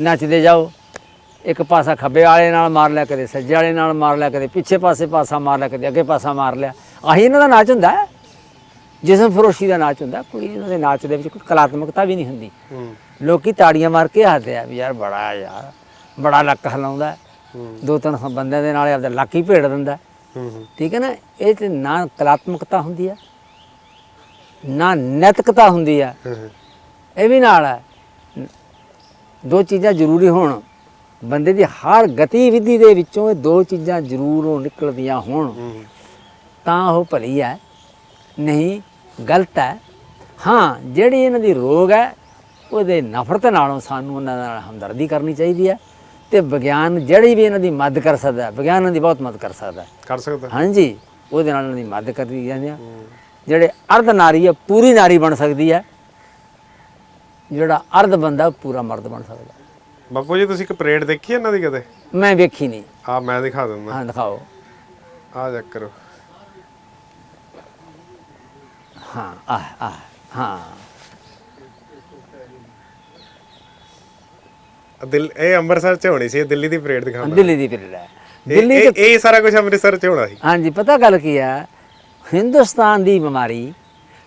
ਨੱਚਦੇ ਜਾਓ। ਇੱਕ ਪਾਸਾ ਖੱਬੇ ਵਾਲੇ ਨਾਲ ਮਾਰ ਲਿਆ ਕਦੇ ਸੱਜੇ ਵਾਲੇ ਨਾਲ ਮਾਰ ਲਿਆ ਕਦੇ ਪਿੱਛੇ ਪਾਸੇ ਪਾਸਾ ਮਾਰ ਲਿਆ ਕਦੇ ਅੱਗੇ ਪਾਸਾ ਮਾਰ ਲਿਆ। ਆਹੀ ਇਹਨਾਂ ਦਾ ਨਾਚ ਹੁੰਦਾ ਹੈ। ਜਿਸਮ ਫਰੋਸ਼ੀ ਦਾ ਨਾਚ ਹੁੰਦਾ ਕੋਈ ਇਹਨਾਂ ਦੇ ਨਾਚ ਦੇ ਵਿੱਚ ਕੋਈ ਕਲਾਤਮਕਤਾ ਵੀ ਨਹੀਂ ਹੁੰਦੀ। ਲੋਕੀ ਤਾੜੀਆਂ ਮਾਰ ਕੇ ਹੱਸਦੇ ਆ ਵੀ ਯਾਰ ਬੜਾ ਯਾਰ ਬੜਾ ਲੱਕ ਹਲਾਉਂਦਾ ਦੋ ਤਿੰਨ ਬੰਦਿਆਂ ਦੇ ਨਾਲ ਆਪਦਾ ਲੱਕ ਹੀ ਭੇੜ ਦਿੰਦਾ ਠੀਕ ਹੈ ਨਾ ਇਹ ਤੇ ਨਾ ਕਲਾਤਮਕਤਾ ਹੁੰਦੀ ਹੈ ਨਾ ਨੈਤਿਕਤਾ ਹੁੰਦੀ ਹੂੰ। ਇਹ ਵੀ ਨਾਲ ਹੈ। ਦੋ ਚੀਜ਼ਾਂ ਜ਼ਰੂਰੀ ਹੋਣ। ਬੰਦੇ ਦੀ ਹਰ ਗਤੀਵਿਧੀ ਦੇ ਵਿੱਚੋਂ ਇਹ ਦੋ ਚੀਜ਼ਾਂ ਜ਼ਰੂਰ ਨਿਕਲਦੀਆਂ ਹੋਣ। ਤਾਂ ਉਹ ਭਲੀ ਹੈ ਨਹੀਂ ਗਲਤ ਹੈ। ਹਾਂ ਜਿਹੜੀ ਇਹਨਾਂ ਦੀ ਰੋਗ ਹੈ ਉਹਦੇ ਨਫ਼ਰਤ ਨਾਲੋਂ ਸਾਨੂੰ ਉਹਨਾਂ ਨਾਲ ਹਮਦਰਦੀ ਕਰਨੀ ਚਾਹੀਦੀ ਹੈ ਤੇ ਵਿਗਿਆਨ ਜਿਹੜੀ ਵੀ ਇਹਨਾਂ ਦੀ ਮਦਦ ਕਰ ਸਕਦਾ ਹੈ ਵਿਗਿਆਨ ਇਹਨਾਂ ਦੀ ਬਹੁਤ ਮਦਦ ਕਰ ਸਕਦਾ ਹੈ। ਕਰ ਸਕਦਾ ਹਾਂਜੀ ਉਹਦੇ ਨਾਲ ਉਹਨਾਂ ਦੀ ਮਦਦ ਕਰਨੀ ਜਾਂਦੀ ਹੈ। ਜਿਹੜੇ ਅਰਧ ਨਾਰੀ ਹੈ ਪੂਰੀ ਨਾਰੀ ਬਣ ਸਕਦੀ ਹੈ। ਜਿਹੜਾ ਅਰਧ ਬੰਦਾ ਉਹ ਪੂਰਾ ਮਰਦ ਬਣ ਸਕਦਾ। ਬਾਪੂ ਜੀ ਤੁਸੀਂ ਇੱਕ ਪਰੇਡ ਦੇਖੀ ਇਹਨਾਂ ਦੀ ਕਦੇ? ਮੈਂ ਵੇਖੀ ਨਹੀਂ। ਆ ਮੈਂ ਦਿਖਾ ਦਿੰਦਾ। ਹਾਂ ਦਿਖਾਓ। ਆ ਚੈੱਕ ਕਰੋ। ਹਾਂ ਆ ਆ ਹਾਂ। ਦਿਲ ਇਹ ਅੰਮ੍ਰਿਤਸਰ ਚ ਹੋਣੀ ਸੀ ਦਿੱਲੀ ਦੀ ਪਰੇਡ ਦਿਖਾਉਂਦਾ ਦਿੱਲੀ ਦੀ ਪੀਰੀਅਡ ਹੈ। ਦਿੱਲੀ ਇਹ ਇਹ ਸਾਰਾ ਕੁਝ ਅੰਮ੍ਰਿਤਸਰ ਚ ਹੋਣਾ ਸੀ। ਹਾਂਜੀ ਪਤਾ ਗੱਲ ਕੀ ਹੈ? ਹਿੰਦੁਸਤਾਨ ਦੀ ਬਿਮਾਰੀ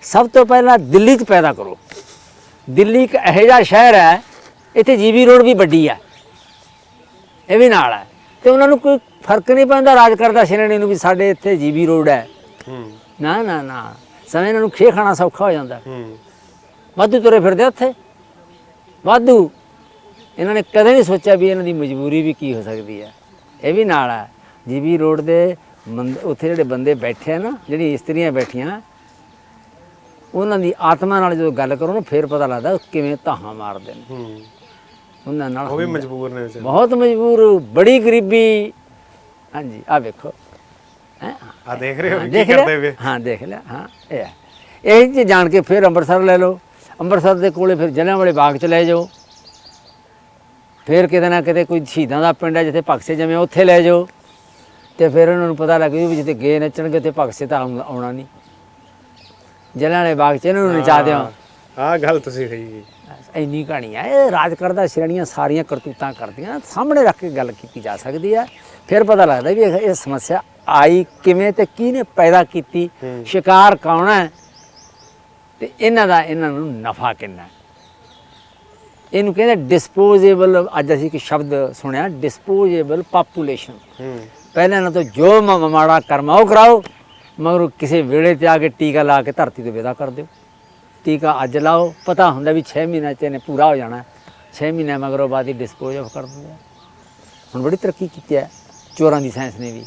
ਸਭ ਤੋਂ ਪਹਿਲਾਂ ਦਿੱਲੀ 'ਚ ਪੈਦਾ ਕਰੋ। ਦਿੱਲੀ ਇੱਕ ਇਹੋ ਜਿਹਾ ਸ਼ਹਿਰ ਹੈ ਇੱਥੇ ਜੀਬੀ ਰੋਡ ਵੀ ਵੱਡੀ ਹੈ। ਇਹ ਵੀ ਨਾਲ ਹੈ। ਤੇ ਉਹਨਾਂ ਨੂੰ ਕੋਈ ਫ਼ਰਕ ਨਹੀਂ ਪੈਂਦਾ ਰਾਜ ਕਰਦਾ ਸ਼੍ਰੇਣੀ ਨੂੰ ਵੀ ਸਾਡੇ ਇੱਥੇ ਜੀਬੀ ਰੋਡ ਹੈ। ਹੂੰ। ਨਾ ਨਾ ਨਾ। ਸਮੇਂ ਇਹਨਾਂ ਨੂੰ ਖੇ ਖਾਣਾ ਸੌਖਾ ਹੋ ਜਾਂਦਾ। ਹੂੰ। ਵਾਧੂ ਤੁਰੇ ਫਿਰਦੇ ਉੱਥੇ। ਵਾਧੂ। ਇਹਨਾਂ ਨੇ ਕਦੇ ਨਹੀਂ ਸੋਚਿਆ ਵੀ ਇਹਨਾਂ ਦੀ ਮਜਬੂਰੀ ਵੀ ਕੀ ਹੋ ਸਕਦੀ ਹੈ। ਇਹ ਵੀ ਨਾਲ ਹੈ। ਜੀਬੀ ਰੋਡ ਦੇ ਉੱਥੇ ਜਿਹੜੇ ਬੰਦੇ ਬੈਠੇ ਆ ਨਾ ਜਿਹੜੀ ਇਸਤਰੀਆਂ ਬੈਠੀਆਂ ਉਹਨਾਂ ਦੀ ਆਤਮਾ ਨਾਲ ਜਦੋਂ ਗੱਲ ਕਰੋ ਨਾ ਫਿਰ ਪਤਾ ਲੱਗਦਾ ਕਿਵੇਂ ਧਾਹਾਂ ਮਾਰਦੇ ਨੇ। ਹੂੰ। ਉਹਨਾਂ ਨਾਲ ਉਹ ਵੀ ਮਜਬੂਰ ਨੇ ਵਿਚਾਰੇ। ਬਹੁਤ ਮਜਬੂਰ ਬੜੀ ਗਰੀਬੀ। ਹਾਂਜੀ ਆ ਵੇਖੋ। ਹੈਂ? ਆ ਦੇਖ ਰਹੇ ਹੋ ਕੀ ਦੇਖ ਕਰਦੇ ਵੇ ਹਾਂ ਦੇਖ ਲਿਆ। ਹਾਂ ਇਹ ਇਹ ਜੇ ਜਾਣ ਕੇ ਫਿਰ ਅੰਮ੍ਰਿਤਸਰ ਲੈ ਲਓ। ਅੰਮ੍ਰਿਤਸਰ ਦੇ ਕੋਲੇ ਫਿਰ ਜਲਿਆਂਵਾਲੇ ਬਾਗ ਚ ਲੈ ਜਾਓ। ਫਿਰ ਕਿਤੇ ਨਾ ਕਿਤੇ ਕੋਈ ਸ਼ਹੀਦਾਂ ਦਾ ਪਿੰਡ ਹੈ ਜਿੱਥੇ ਭਗਸੇ ਜਮੇ ਉੱਥੇ ਲੈ ਜਾਓ। ਤੇ ਫਿਰ ਉਹਨਾਂ ਨੂੰ ਪਤਾ ਲੱਗ ਜੂ ਵੀ ਜਿੱਥੇ ਗਏ ਨੱਚਣਗੇ ਉੱਥੇ ਭਗਸੇ ਤਾਂ ਆਉਂ- ਆਉਣਾ ਨਹੀਂ। ਜਲਿਆਂਵਾਲੇ ਬਾਗ ਚ ਇਹਨਾਂ ਨੂੰ ਨਚਾ ਦਿਓ ਆ ਗੱਲ ਤੁਸੀਂ ਕਹੀ ਜੀ। ਇੰਨੀ ਕਹਾਣੀ ਹੈ ਇਹ ਰਾਜ ਕਰਦਾ ਸ਼੍ਰੇਣੀਆਂ ਸਾਰੀਆਂ ਕਰਤੂਤਾਂ ਕਰਦੀਆਂ ਸਾਹਮਣੇ ਰੱਖ ਕੇ ਗੱਲ ਕੀਤੀ ਜਾ ਸਕਦੀ ਹੈ ਫਿਰ ਪਤਾ ਲੱਗਦਾ ਵੀ ਇਹ ਇਹ ਸਮੱਸਿਆ ਆਈ ਕਿਵੇਂ ਤੇ ਕਿਹਨੇ ਪੈਦਾ ਕੀਤੀ ਸ਼ਿਕਾਰ ਕੌਣ ਹੈ ਤੇ ਇਹਨਾਂ ਦਾ ਇਹਨਾਂ ਨੂੰ ਨਫਾ ਕਿੰਨਾ? ਹੈ ਇਹਨੂੰ ਕਹਿੰਦੇ ਡਿਸਪੋਜ਼ੇਬਲ ਅੱਜ ਅਸੀਂ ਇੱਕ ਸ਼ਬਦ ਸੁਣਿਆ ਡਿਸਪੋਜ਼ੇਬਲ ਪਾਪੂਲੇਸ਼ਨ ਪਹਿਲਾਂ ਇਹਨਾਂ ਤੋਂ ਜੋ ਮਾੜਾ ਕਰਮ ਆ ਉਹ ਕਰਾਓ। ਮਗਰ ਕਿਸੇ ਵੇਲੇ ਤੇ ਆ ਕੇ ਟੀਕਾ ਲਾ ਕੇ ਧਰਤੀ ਤੋਂ ਵਿਦਾ ਕਰ ਦਿਓ। ਟੀਕਾ ਅੱਜ ਲਾਓ, ਪਤਾ ਹੁੰਦਾ ਵੀ 6 ਮਹੀਨਿਆਂ ਚ ਇਹਨੇ ਪੂਰਾ ਹੋ ਜਾਣਾ। 6 ਮਹੀਨੇ ਮਗਰੋਂ ਬਾਅਦ ਹੀ ਡਿਸਪੋਜ਼ ਆਫ ਕਰ ਦਿੰਦੇ ਹੁਣ ਬੜੀ ਤਰੱਕੀ ਕੀਤੀ ਹੈ, ਚੋਰਾਂ ਦੀ ਸਾਇੰਸ ਨੇ ਵੀ।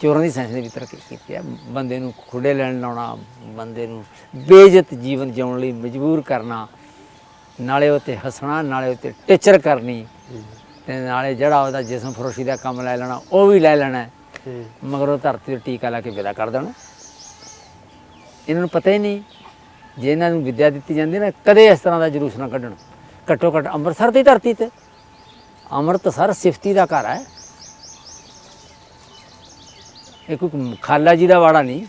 ਚੋਰਾਂ ਦੀ ਸਾਇੰਸ ਨੇ ਵੀ ਤਰੱਕੀ ਕੀਤੀ ਹੈ। ਬੰਦੇ ਨੂੰ ਖੁੱਡੇ ਲੈਣ ਲਾਉਣਾ, ਬੰਦੇ ਨੂੰ ਬੇਇੱਜ਼ਤ ਜੀਵਨ ਜਿਉਣ ਲਈ ਮਜਬੂਰ ਕਰਨਾ, ਨਾਲੇ ਉਤੇ ਹੱਸਣਾ, ਨਾਲੇ ਉਤੇ ਟੀਚਰ ਕਰਨੀ, ਤੇ ਨਾਲੇ ਜਿਹੜਾ ਉਹਦਾ ਜਿਸਮ ਫਰੋਸ਼ੀ ਦਾ ਕੰਮ ਲੈ ਲੈਣਾ, ਉਹ ਵੀ ਲੈ ਲੈਣਾ ਮਗਰ ਉਹ ਧਰਤੀ ਤੇ ਟੀਕਾ ਲਾ ਕੇ ਵਿਦਾ ਕਰ ਦੇਣਾ। ਇਹਨਾਂ ਨੂੰ ਪਤਾ ਹੀ ਨਹੀਂ, ਜੇ ਇਹਨਾਂ ਨੂੰ ਵਿਦਿਆ ਦਿੱਤੀ ਜਾਂਦੀ ਨਾ, ਕਦੇ ਇਸ ਤਰ੍ਹਾਂ ਦਾ ਜਲੂਸ ਨਾ ਕੱਢਣ। ਘੱਟੋ ਘੱਟ ਅੰਮ੍ਰਿਤਸਰ ਦੀ ਧਰਤੀ ਤੇ। ਅੰਮ੍ਰਿਤਸਰ ਸਿਫਤੀ ਦਾ ਘਰ ਹੈ। ਇਹ ਕੋਈ ਖਾਲਾ ਜੀ ਦਾ ਵਾੜਾ ਨਹੀਂ।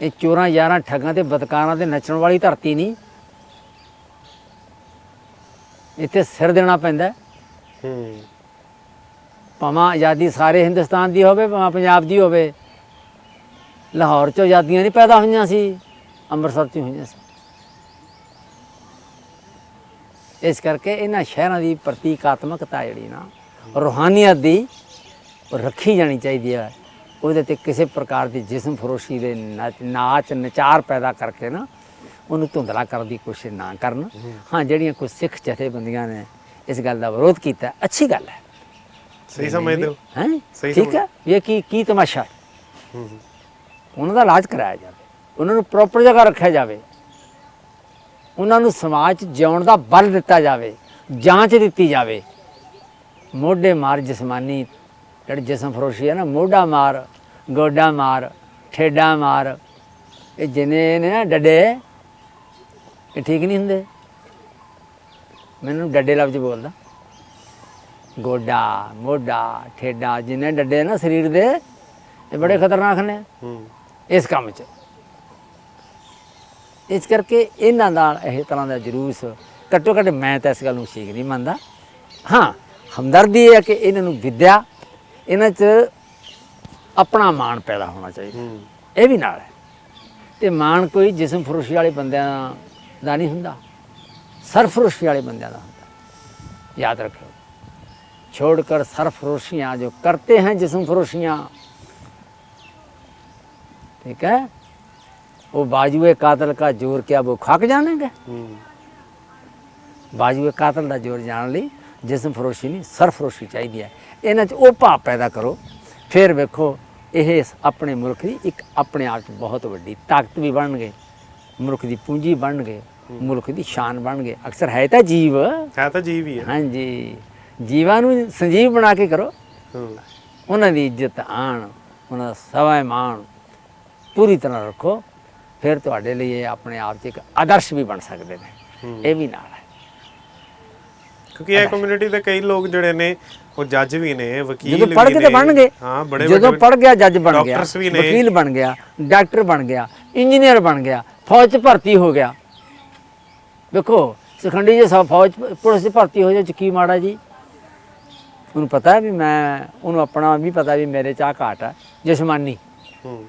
ਇਹ ਚੋਰਾਂ ਯਾਰਾਂ ਠੱਗਾਂ ਤੇ ਬਦਕਾਰਾਂ ਤੇ ਨੱਚਣ ਵਾਲੀ ਧਰਤੀ ਨਹੀਂ। ਇੱਥੇ ਸਿਰ ਦੇਣਾ ਪੈਂਦਾ। ਹੈ। ਭਾਵੇਂ ਆਜ਼ਾਦੀ ਸਾਰੇ ਹਿੰਦੁਸਤਾਨ ਦੀ ਹੋਵੇ ਭਾਵੇਂ ਪੰਜਾਬ ਦੀ ਹੋਵੇ। ਲਾਹੌਰ 'ਚ ਆਜ਼ਾਦੀਆਂ ਨਹੀਂ ਪੈਦਾ ਹੋਈਆਂ ਸੀ ਅੰਮ੍ਰਿਤਸਰ 'ਚ ਹੋਈਆਂ ਸੀ। ਇਸ ਕਰਕੇ ਇਹਨਾਂ ਸ਼ਹਿਰਾਂ ਦੀ ਪ੍ਰਤੀਕਾਤਮਕਤਾ ਜਿਹੜੀ ਨਾ ਰੂਹਾਨੀਅਤ ਦੀ ਰੱਖੀ ਜਾਣੀ ਚਾਹੀਦੀ ਹੈ। ਉਹਦੇ ਤੇ ਕਿਸੇ ਪ੍ਰਕਾਰ ਦੀ ਜਿਸਮ ਫਰੋਸ਼ੀ ਦੇ ਨੱਚ- ਨਾਚ ਨਚਾਰ ਪੈਦਾ ਕਰਕੇ ਨਾ ਉਹਨੂੰ ਧੁੰਦਲਾ ਕਰਨ ਦੀ ਕੋਸ਼ਿਸ਼ ਨਾ ਕਰਨ। ਹਾਂ ਜਿਹੜੀਆਂ ਕੁਝ ਸਿੱਖ ਜਥੇਬੰਦੀਆਂ ਨੇ ਇਸ ਗੱਲ ਦਾ ਵਿਰੋਧ ਕੀਤਾ ਅੱਛੀ ਗੱਲ ਹੈ। ਸਹੀ ਸਮਝਦੇ ਹੋ? ਹੈ? ਸਹੀ ਠੀਕ ਹੈ ਇਹ ਕੀ ਕੀ ਤਮਾਸ਼ਾ? ਹੈ? ਹੂੰ। ਹੂੰ ਉਹਨਾਂ ਦਾ ਇਲਾਜ ਕਰਾਇਆ ਜਾਵੇ। ਉਹਨਾਂ ਨੂੰ ਪ੍ਰੋਪਰ ਜਗ੍ਹਾ ਰੱਖਿਆ ਜਾਵੇ। ਉਹਨਾਂ ਨੂੰ ਸਮਾਜ 'ਚ ਜਿਉਣ ਦਾ ਬਲ ਦਿੱਤਾ ਜਾਵੇ ਜਾਂਚ ਦਿੱਤੀ ਜਾਵੇ। ਮੋਢੇ ਮਾਰ ਜਿਸਮਾਨੀ ਜਿਹੜੀ ਜਿਸਮ ਫਰੋਸ਼ੀ ਹੈ ਨਾ ਮੋਢਾ ਮਾਰ ਗੋਡਾ ਮਾਰ ਠੇਡਾ ਮਾਰ। ਇਹ ਜਿਨੇ ਨੇ ਨਾ ਡੱਡੇ ਇਹ ਠੀਕ ਨਹੀਂ ਹੁੰਦੇ। ਮੈਨੂੰ ਡੱਡੇ ਲਫ਼ਜ਼ ਬੋਲਦਾ। ਗੋਡਾ ਮੋਢਾ ਠੇਡਾ ਜਿੰਨੇ ਡੱਡੇ ਨਾ ਸਰੀਰ ਦੇ ਇਹ ਬੜੇ ਖਤਰਨਾਕ ਨੇ। ਇਸ ਕੰਮ 'ਚ। ਇਸ ਕਰਕੇ ਇਹਨਾਂ ਨਾਲ ਇਹ ਤਰ੍ਹਾਂ ਦਾ ਜਰੂਸ ਘੱਟੋ ਘੱਟ ਮੈਂ ਤਾਂ ਇਸ ਗੱਲ ਨੂੰ ਠੀਕ ਨਹੀਂ ਮੰਨਦਾ। ਹਾਂ ਹਮਦਰਦੀ ਇਹ ਹੈ ਕਿ ਇਹਨਾਂ ਨੂੰ ਵਿਦਿਆ ਇਹਨਾਂ 'ਚ ਆਪਣਾ ਮਾਣ ਪੈਦਾ ਹੋਣਾ ਚਾਹੀਦਾ। ਇਹ ਵੀ ਨਾਲ ਹੈ। ਤੇ ਮਾਣ ਕੋਈ ਜਿਸਮ ਫਰੋਸ਼ੀ ਵਾਲੇ ਬੰਦਿਆਂ ਦਾ ਨਹੀਂ ਹੁੰਦਾ। ਸਰਫਰੋਸ਼ੀ ਵਾਲੇ ਬੰਦਿਆਂ ਦਾ ਹੁੰਦਾ। ਯਾਦ ਰੱਖਿਓ। छोड़कर सरफरोशियां जो करते हैं जिसम फरोशियां ठीक है वो बाजुए कातल का जोर क्या वो खाक जानेंगे ਹੂੰ ਬਾਜੂਏ ਕਾਤਲ ਦਾ ਜ਼ੋਰ ਜਾਣ ਲਈ ਜਿਸਮ ਫਰੋਸ਼ੀ ਨਹੀਂ ਸਰਫਰੋਸ਼ੀ ਚਾਹੀਦੀ ਹੈ ਇਹਨਾਂ 'ਚ ਉਹ ਭਾਵ ਪੈਦਾ ਕਰੋ ਫਿਰ ਵੇਖੋ ਇਹ ਆਪਣੇ ਮੁਲਕ ਦੀ ਇੱਕ ਆਪਣੇ ਆਪ 'ਚ ਬਹੁਤ ਵੱਡੀ ਤਾਕਤ ਵੀ ਬਣਨਗੇ ਮੁਲਕ ਦੀ ਪੂੰਜੀ ਬਣਨਗੇ ਮੁਲਕ ਦੀ ਸ਼ਾਨ ਬਣਨਗੇ ਅਕਸਰ ਹੈ ਤਾਂ ਜੀਵ ਹੈ ਤਾਂ ਜੀਵ ਹੀ ਹੈ ਹਾਂਜੀ ਜੀਵਾਂ ਨੂੰ ਸੰਜੀਵ ਬਣਾ ਕੇ ਕਰੋ। ਉਹਨਾਂ ਦੀ ਇੱਜ਼ਤ ਆਣ ਉਹਨਾਂ ਦਾ ਸਵਾ ਮਾਣ ਪੂਰੀ ਤਰ੍ਹਾਂ ਰੱਖੋ। ਫਿਰ ਤੁਹਾਡੇ ਲਈ ਇਹ ਆਪਣੇ ਆਪ 'ਚ ਇੱਕ ਆਦਰਸ਼ ਵੀ ਬਣ ਸਕਦੇ ਨੇ। ਇਹ ਵੀ ਨਾਲ ਹੈ। ਕਿਉਂਕਿ ਇਹ ਕਮਿਊਨਿਟੀ ਦੇ ਕਈ ਲੋਕ ਜਿਹੜੇ ਨੇ ਉਹ ਜੱਜ ਵੀ ਨੇ ਵਕੀਲ ਜਦੋਂ ਵੀ ਪੜ੍ਹ ਕੇ ਨੇ। ਤਾਂ ਬਣ ਗਏ। ਹਾਂ ਬੜੇ ਜਦੋਂ ਪੜ੍ਹ ਗਿਆ ਜੱਜ ਬਣ ਗਿਆ ਨੇ। ਵਕੀਲ ਬਣ ਗਿਆ ਡਾਕਟਰ ਬਣ ਗਿਆ ਇੰਜੀਨੀਅਰ ਬਣ ਗਿਆ ਫੌਜ 'ਚ ਭਰਤੀ ਹੋ ਗਿਆ। ਵੇਖੋ ਸਖੰਡੀ ਜੇ ਸਭ ਫੌਜ ਪੁਲਿਸ 'ਚ ਭਰਤੀ ਹੋ ਜਾਏ ਚ ਕੀ ਮਾੜਾ ਜੀ। ਉਹਨੂੰ ਪਤਾ ਵੀ ਮੈਂ ਉਹਨੂੰ ਆਪਣਾ ਵੀ ਪਤਾ ਵੀ ਮੇਰੇ 'ਚ ਆਹ ਘਾਟ ਹੈ ਜਿਸਮਾਨੀ। ਹੂੰ।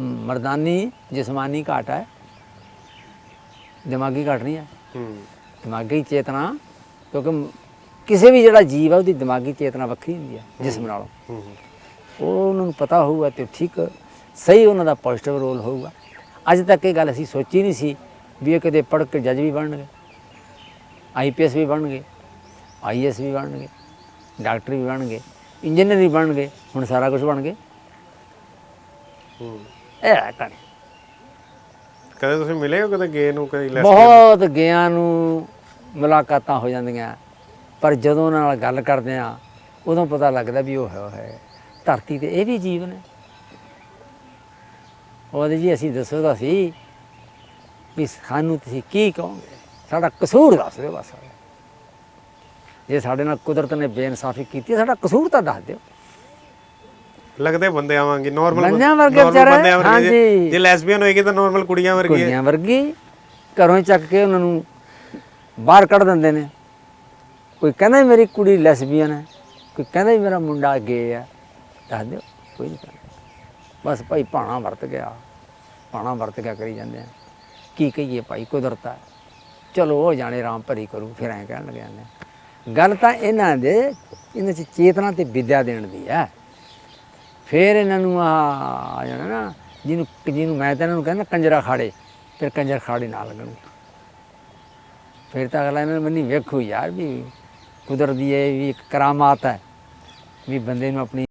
ਮਰਦਾਨੀ ਜਿਸਮਾਨੀ ਘਾਟ ਹੈ ਦਿਮਾਗੀ ਘਾਟ ਨਹੀਂ ਹੈ ਹੂੰ। ਦਿਮਾਗੀ ਚੇਤਨਾ ਕਿਉਂਕਿ ਕਿਸੇ ਵੀ ਜਿਹੜਾ ਜੀਵ ਹੈ ਉਹਦੀ ਦਿਮਾਗੀ ਚੇਤਨਾ ਵੱਖਰੀ ਹੁੰਦੀ ਹੈ ਜਿਸਮ ਨਾਲੋਂ। ਹੂੰ। ਉਹ ਉਹਨਾਂ ਨੂੰ ਪਤਾ ਹੋਊਗਾ ਤੇ ਠੀਕ ਸਹੀ ਉਹਨਾਂ ਦਾ ਪੋਜ਼ਿਟਿਵ ਰੋਲ ਹੋਊਗਾ। ਅੱਜ ਤੱਕ ਇਹ ਗੱਲ ਅਸੀਂ ਸੋਚੀ ਨਹੀਂ ਸੀ ਵੀ ਇਹ ਕਦੇ ਪੜ੍ਹ ਕੇ ਜੱਜ ਵੀ ਬਣਨਗੇ ਆਈਪੀਐਸ ਵੀ ਬਣਨਗੇ ਆਈਐਸ ਵੀ ਬਣਨਗੇ। ਡਾਕਟਰ ਵੀ ਬਣਨਗੇ ਇੰਜੀਨੀਅਰ ਵੀ ਬਣਨਗੇ ਹੁਣ ਸਾਰਾ ਕੁਝ ਬਣ ਗਏ। ਹੂੰ। ਇਹ ਹੈ ਕਹਾਣੀ। ਕਦੇ ਤੁਸੀਂ ਮਿਲੇ ਹੋ ਕਦੇ ਗਏ ਨੂੰ ਕਦੀ ਬਹੁਤ ਗਿਆ ਨੂੰ ਮੁਲਾਕਾਤਾਂ ਹੋ ਜਾਂਦੀਆਂ ਪਰ ਜਦੋਂ ਉਹਨਾਂ ਨਾਲ ਗੱਲ ਕਰਦੇ ਆ ਉਦੋਂ ਪਤਾ ਲੱਗਦਾ ਵੀ ਉਹ ਹੈ ਹੈ। ਧਰਤੀ ਤੇ ਇਹ ਵੀ ਜੀਵ ਨੇ ਉਹਦੇ ਜੀ ਅਸੀਂ ਦੱਸੋ ਤਾਂ ਸੀ ਵੀ ਸਾਨੂੰ ਤੁਸੀਂ ਕੀ ਕਹੋਗੇ? ਸਾਡਾ ਕਸੂਰ ਦੱਸ ਦਿਓ ਬਸ। ਜੇ ਸਾਡੇ ਨਾਲ ਕੁਦਰਤ ਨੇ ਬੇਇਨਸਾਫੀ ਕੀਤੀ ਸਾਡਾ ਕਸੂਰ ਤਾਂ ਦੱਸ ਦਿਓ। ਲੱਗਦੇ ਬੰਦੇ ਆਵਾਂਗੇ ਨਾਰਮਲ ਬੰਦਿਆਂ ਵਰਗੇ ਵਿਚਾਰੇ, ਹਾਂਜੀ। ਜੇ ਲੈਸਬੀਅਨ ਹੋਏਗੀ ਤਾਂ ਨਾਰਮਲ ਕੁੜੀਆਂ ਵਰਗੀ ਹੈ ਕੁੜੀਆਂ ਵਰਗੀ ਘਰੋਂ ਹੀ ਚੱਕ ਕੇ ਉਹਨਾਂ ਨੂੰ ਬਾਹਰ ਕੱਢ ਦਿੰਦੇ ਨੇ। ਕੋਈ ਕਹਿੰਦਾ ਮੇਰੀ ਕੁੜੀ ਲੈਸਬੀਅਨ ਹੈ ਕੋਈ ਕਹਿੰਦਾ ਮੇਰਾ ਮੁੰਡਾ ਗੇ ਹੈ ਦੱਸ ਦਿਓ ਕੋਈ ਨਹੀਂ ਬਸ ਭਾਈ ਭਾਣਾ ਵਰਤ ਗਿਆ ਭਾਣਾ ਵਰਤ ਗਿਆ ਕਰੀ ਜਾਂਦੇ ਆ। ਕੀ ਕਹੀਏ ਭਾਈ ਕੁਦਰਤ ਹੈ ਚਲੋ ਉਹ ਜਾਣੇ ਰਾਮ ਭਰੀ ਕਰੂ ਫਿਰ ਐਂ ਕਹਿਣ ਲੱਗ ਜਾਂਦੇ ਆ। ਗੱਲ ਤਾਂ ਇਹਨਾਂ ਦੇ, ਇਹਨਾਂ 'ਚ ਚੇਤਨਾ ਤੇ ਵਿਦਿਆ ਦੇਣ ਦੀ ਹੈ ਫਿਰ ਇਹਨਾਂ ਨੂੰ ਆ ਜਾਣਾ ਨਾ, ਜਿਹਨੂੰ ਜਿਹਨੂੰ ਮੈਂ ਤਾਂ ਇਹਨਾਂ ਨੂੰ ਕਹਿੰਦਾ ਕੰਜਰਾ ਖਾੜੇ, ਫਿਰ ਕੰਜਰ ਖਾੜੇ ਨਾ ਲੱਗਣਗੇ ਫਿਰ ਤਾਂ ਅਗਲਾ ਇਹਨਾਂ ਨੂੰ ਮੰਨੀ, ਵੇਖੋ ਯਾਰ ਵੀ ਕੁਦਰਤ ਦੀ ਇਹ ਵੀ ਇੱਕ ਕਰਾਮਾਤ ਹੈ, ਵੀ ਬੰਦੇ ਨੂੰ ਆਪਣੀ